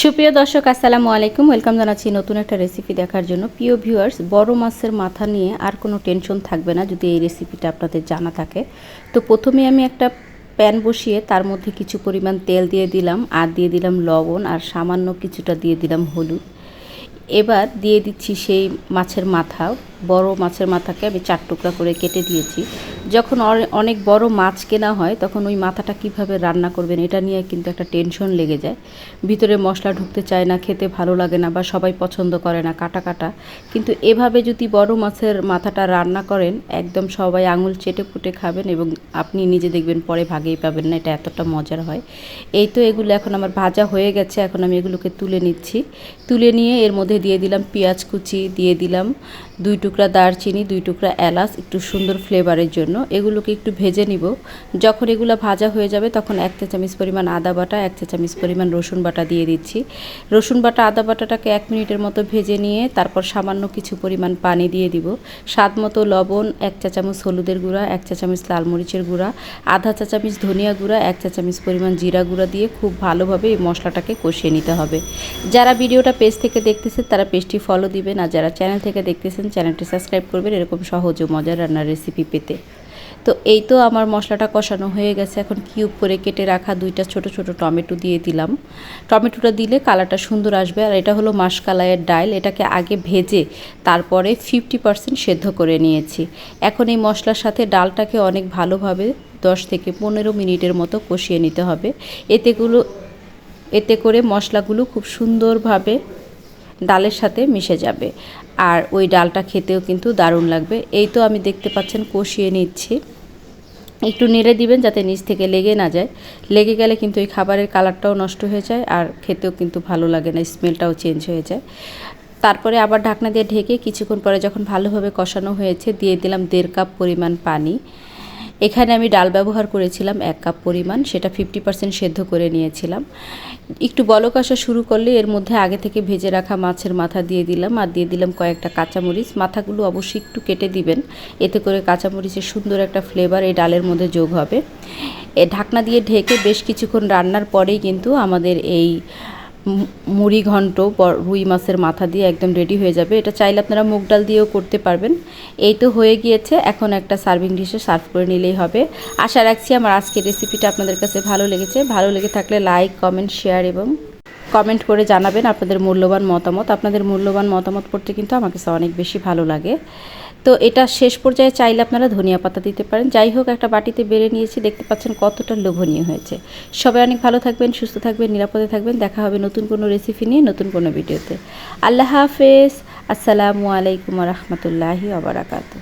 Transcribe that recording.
সুপ্রিয় দর্শক, আসসালামু আলাইকুম। ওয়েলকাম জানাচ্ছি নতুন একটা রেসিপি দেখার জন্য। প্রিয় ভিউয়ার্স বড় মাছের মাথা নিয়ে আর কোনো টেনশন থাকবে না যদি এই রেসিপিটা আপনাদের জানা থাকে। তো প্রথমে আমি একটা প্যান বসিয়ে তার মধ্যে কিছু পরিমাণ তেল দিয়ে দিলাম, আর দিয়ে দিলাম লবণ, আর সামান্য কিছুটা দিয়ে দিলাম হলুদ। এবার দিয়ে দিচ্ছি সেই মাছের মাথা। বড় মাছের মাথাকে আমি চার টুকরা করে কেটে দিয়েছি। যখন অনে- অনেক বড় মাছ কেনা হয়, তখন ওই মাথাটা কীভাবে রান্না করবেন এটা নিয়ে কিন্তু একটা টেনশন লেগে যায়। ভিতরে মশলা ঢুকতে চায় না, খেতে ভালো লাগে না বা সবাই পছন্দ করে না, কাটা কাটা। কিন্তু এভাবে যদি বড় মাছের মাথাটা রান্না করেন, একদম সবাই আঙুল চেটে পুটে খাবেন এবং আপনি নিজে দেখবেন পরে ভাগেই পাবেন না, এটা এতটা মজার হয়। এই তো এগুলো এখন আমার ভাজা হয়ে গেছে, এখন আমি এগুলোকে তুলে নিচ্ছি। তুলে নিয়ে এর মধ্যে দিয়ে দিলাম পেঁয়াজ কুচি, দিয়ে দিলাম দুই টুকরা দারচিনি, দুই টুকরা এলাচ, একটু সুন্দর ফ্লেভারের জন্য। এগুলোকে একটু ভেজে নিব। যখন এগুলো ভাজা হয়ে যাবে, তখন এক চা চামচ পরিমাণ আদা বাটা, এক চা চামচ পরিমাণ রসুন বাটা দিয়ে দিচ্ছি। রসুন বাটা, আদা বাটাটাকে এক মিনিটের মতো ভেজে নিয়ে তারপর সামান্য কিছু পরিমাণ পানি দিয়ে দিব। স্বাদ মতো লবণ, এক চা চামচ হলুদের গুঁড়া, এক চা চামচ লাল মরিচের গুঁড়া, আধা চা চামচ ধনিয়া গুঁড়া, এক চা চামচ পরিমাণ জিরা গুঁড়া দিয়ে খুব ভালোভাবে এই মশলাটাকে কষিয়ে নিতে হবে। যারা ভিডিওটা পেজ থেকে দেখতেছেন, তারা পেজটি ফলো দিবেন। আর যারা চ্যানেল থেকে দেখতেছেন চ্যানেলটি সাবস্ক্রাইব করবেন, এরকম সহজ ও মজার রান্নার রেসিপি পেতে। তো এই তো আমার মশলাটা কষানো হয়ে গেছে। এখন কিউব করে কেটে রাখা দুইটা ছোট ছোট টমেটো দিয়ে দিলাম। টমেটোটা দিলে কালারটা সুন্দর আসবে। আর এটা হলো মাসকালাইয়ের ডাল এটাকে আগে ভেজে তারপরে ফিফটি পার্সেন্ট সেদ্ধ করে নিয়েছি। এখন এই মশলার সাথে ডালটাকে অনেক ভালোভাবে দশ থেকে পনেরো মিনিটের মতো কষিয়ে নিতে হবে। এতেগুলো এতে করে মশলাগুলো খুব সুন্দরভাবে ডালের সাথে মিশে যাবে। আর ওই ডালটা খেতেও কিন্তু দারুণ লাগবে। এই তো আমি দেখতে পাচ্ছেন, কষিয়ে নিচ্ছি। একটু নেড়ে দিবেন যাতে নিচ থেকে লেগে না যায়। লেগে গেলে কিন্তু এই খাবারের কালারটাও নষ্ট হয়ে যায় আর খেতেও কিন্তু ভালো লাগে না, স্মেলটাও চেঞ্জ হয়ে যায়। তারপরে আবার ঢাকনা দিয়ে ঢেকে কিছুক্ষণ পরে যখন ভালোভাবে কষানো হয়েছে, দিয়ে দিলাম দেড় কাপ পরিমাণ পানি। এখানে আমি ডাল ব্যবহার করেছিলাম এক কাপ পরিমাণ, সেটা ফিফটি পার্সেন্ট সেদ্ধ করে নিয়েছিলাম। একটু বলক আসা শুরু করলে এর মধ্যে আগে থেকে ভেজে রাখা মাছের মাথা দিয়ে দিলাম, আর দিয়ে দিলাম কয়েকটা কাঁচামরিচ। মাথাগুলো অবশ্যই একটু কেটে দিবেন, এতে করে কাঁচামরিচের সুন্দর একটা ফ্লেভার এই ডালের মধ্যে যোগ হবে। এ ঢাকনা দিয়ে ঢেকে বেশ কিছুক্ষণ রান্নার পরেই কিন্তু আমাদের এই মুড়ি ঘন্ট রুই মাছের মাথা দিয়ে একদম রেডি হয়ে যাবে। এটা চাইলে আপনারা মুগ ডাল দিয়েও করতে পারবেন। এই তো হয়ে গিয়েছে। এখন একটা সার্ভিং ডিশে সার্ভ করে নিলেই হবে। আশা রাখছি আমার আজকের রেসিপিটা আপনাদের কাছে ভালো লেগেছে। ভালো লেগে থাকলে লাইক কমেন্ট শেয়ার এবং কমেন্ট করে জানাবেন আপনাদের মূল্যবান মতামত। আপনাদের মূল্যবান মতামত পড়তে কিন্তু আমার কাছে অনেক বেশি ভালো লাগে। তো এটা শেষ পর্যায়ে চাইলে আপনারা ধনিয়া পাতা দিতে পারেন। যাই হোক, একটা বাটিতে বেড়ে নিয়েছি, দেখতে পাচ্ছেন কতটা লোভনীয় হয়েছে। সবাই অনেক ভালো থাকবেন, সুস্থ থাকবেন, নিরাপদে থাকবেন। দেখা হবে নতুন কোনো রেসিপি নিয়ে নতুন কোনো ভিডিওতে আল্লাহ হাফেজ। আসসালামু আলাইকুম রহমতুল্লাহি আবরাকাতু